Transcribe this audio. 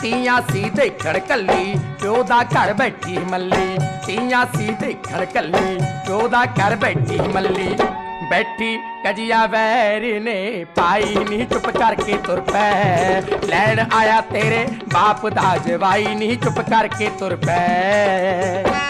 तिया सीधे खड़कली चौदा कर बैठी मल्ली। तिया सीधे खड़कली चौदा घर बैठी मल्ली। बैठी कजिया वैर ने पाई नी चुप करके तुर पै। लैन आया तेरे बाप दा जवाई नी चुप करके तुर पै।